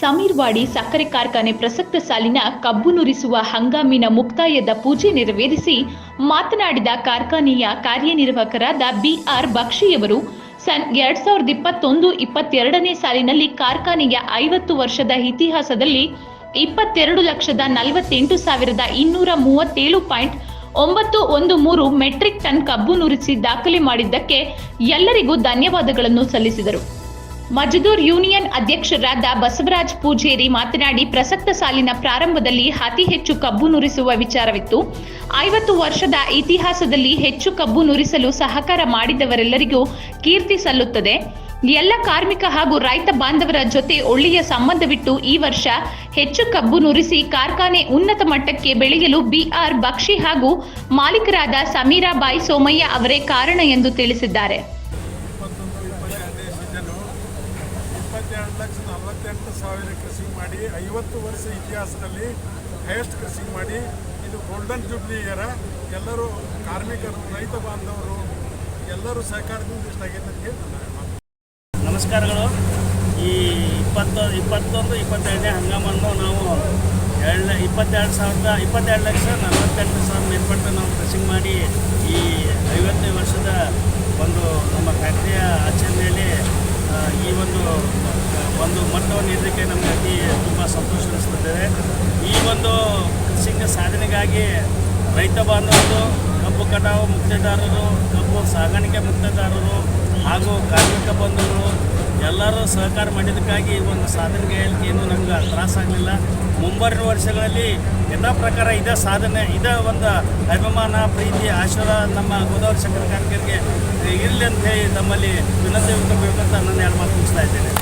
ಸಮೀರ್ವಾಡಿ ಸಕ್ಕರೆ ಕಾರ್ಖಾನೆ ಪ್ರಸಕ್ತ ಸಾಲಿನ ಕಬ್ಬು ನುರಿಸುವ ಹಂಗಾಮಿನ ಮುಕ್ತಾಯದ ಪೂಜೆ ನೆರವೇರಿಸಿ ಮಾತನಾಡಿದ ಕಾರ್ಖಾನೆಯ ಕಾರ್ಯನಿರ್ವಾಹಕರಾದ ಬಿಆರ್ ಬಕ್ಷಿಯವರು, ಸನ್ ಎರಡ್ ಸಾವಿರದ ಇಪ್ಪತ್ತೊಂದು ಇಪ್ಪತ್ತೆರಡನೇ ಸಾಲಿನಲ್ಲಿ ಕಾರ್ಖಾನೆಯ ಐವತ್ತು ವರ್ಷದ ಇತಿಹಾಸದಲ್ಲಿ ಇಪ್ಪತ್ತೆರಡು ಲಕ್ಷದ ನಲವತ್ತೆಂಟು ಸಾವಿರದ ಇನ್ನೂರ ಮೂವತ್ತೇಳು ಪಾಯಿಂಟ್ ಒಂಬತ್ತು ಒಂದು ಮೂರು ಮೆಟ್ರಿಕ್ ಟನ್ ಕಬ್ಬು ನುರಿಸಿ ದಾಖಲೆ ಮಾಡಿದ್ದಕ್ಕೆ ಎಲ್ಲರಿಗೂ ಧನ್ಯವಾದಗಳನ್ನು ಸಲ್ಲಿಸಿದರು. ಮಜದೂರ್ ಯೂನಿಯನ್ ಅಧ್ಯಕ್ಷರಾದ ಬಸವರಾಜ್ ಪೂಜೇರಿ ಮಾತನಾಡಿ, ಪ್ರಸಕ್ತ ಸಾಲಿನ ಪ್ರಾರಂಭದಲ್ಲಿ ಅತಿ ಹೆಚ್ಚು ಕಬ್ಬು ನುರಿಸುವ ವಿಚಾರವಿತ್ತು. ಐವತ್ತು ವರ್ಷದ ಇತಿಹಾಸದಲ್ಲಿ ಹೆಚ್ಚು ಕಬ್ಬು ನುರಿಸಲು ಸಹಕಾರ ಮಾಡಿದವರೆಲ್ಲರಿಗೂ ಕೀರ್ತಿ ಸಲ್ಲುತ್ತದೆ. ಎಲ್ಲ ಕಾರ್ಮಿಕ ಹಾಗೂ ರೈತ ಬಾಂಧವರ ಜೊತೆ ಒಳ್ಳೆಯ ಸಂಬಂಧವಿಟ್ಟು ಈ ವರ್ಷ ಹೆಚ್ಚು ಕಬ್ಬು ನುರಿಸಿ ಕಾರ್ಖಾನೆ ಉನ್ನತ ಮಟ್ಟಕ್ಕೆ ಬೆಳೆಯಲು ಬಿಆರ್ ಬಕ್ಷಿ ಹಾಗೂ ಮಾಲೀಕರಾದ ಸಮೀರಾಬಾಯಿ ಸೋಮಯ್ಯ ಅವರೇ ಕಾರಣ ಎಂದು ತಿಳಿಸಿದ್ದಾರೆ. ಇಪ್ಪತ್ತೆರಡು ಲಕ್ಷ ನಲವತ್ತೆಂಟು ಸಾವಿರ ಕೃಷಿ ಮಾಡಿ, ಐವತ್ತು ವರ್ಷ ಇತಿಹಾಸದಲ್ಲಿ ಹೈಯೆಸ್ಟ್ ಕೃಷಿ ಮಾಡಿ, ಇದು ಗೋಲ್ಡನ್ ಜೂಬ್ಲಿ ಇಯರ ಎಲ್ಲರೂ ಕಾರ್ಮಿಕರು, ರೈತ ಬಾಂಧವರು, ಎಲ್ಲರೂ ಸಹಕಾರದಿಂದ ಇಷ್ಟಾಗೈತೆ ಅಂತ ಹೇಳಿ ನಮಸ್ಕಾರಗಳು. ಈ ಇಪ್ಪತ್ತು, ಇಪ್ಪತ್ತೊಂದು, ಇಪ್ಪತ್ತೈದನೇ ಹಂಗಾಮನ್ನು ನಾವು ಎರಡು ಇಪ್ಪತ್ತೆರಡು ಸಾವಿರದ, ಇಪ್ಪತ್ತೆರಡು ಲಕ್ಷ ನಲವತ್ತೆಂಟು ಸಾವಿರ ಮೇಲ್ಪಟ್ಟು ನಾವು ಕೃಷಿ ಮಾಡಿ ಈ ಐವತ್ತನೇ ವರ್ಷದ ಒಂದು ನಮ್ಮ ಫ್ಯಾಕ್ಟ್ರಿಯ ಆಚರಣೆಯಲ್ಲಿ ಆ, ಈ ಒಂದು ಒಂದು ಮಟ್ಟವನ್ನು ನೀಡಲಿಕ್ಕೆ ನಮಗೆ ಅತಿ ತುಂಬ ಸಂತೋಷ ಅನಿಸ್ತದೆ. ಈ ಒಂದು ಕೃಷಿಕ ಸಾಧನೆಗಾಗಿ ರೈತ ಬಾಂಧವರು, ಕಬ್ಬು ಕಟಾವು ಮುಕ್ತದಾರರು, ಕಬ್ಬು ಸಾಗಾಣಿಕೆ ಮುಕ್ತದಾರರು ಹಾಗೂ ಕಾರ್ಮಿಕ ಬಂಧುಗಳು ಎಲ್ಲರೂ ಸಹಕಾರ ಮಾಡಿದ್ದಕ್ಕಾಗಿ ಈ ಒಂದು ಸಾಧನೆಗೆ ಏನು ನಮ್ಗೆ ತ್ರಾಸಾಗಲಿಲ್ಲ ಮುಂಬರುವ ವರ್ಷಗಳಲ್ಲಿ ಎಲ್ಲ ಪ್ರಕಾರ ಇದೇ ಸಾಧನೆ, ಇದೇ ಒಂದು ಅಭಿಮಾನ, ಪ್ರೀತಿ, ಆಶೀರ್ವಾದ ನಮ್ಮ ಗೋದಾವರಿ ಸಕ್ಕರೆ ಕಾರ್ಮಿಕರಿಗೆ ಇರಲಿ ಅಂತ ಹೇಳಿ ತಮ್ಮಲ್ಲಿ ವಿನಂತಿ ಅಂತ ನನ್ನ ಎರಡು ಮಾತು ಮುಗಿಸ್ತಾ ಇದ್ದೇನೆ.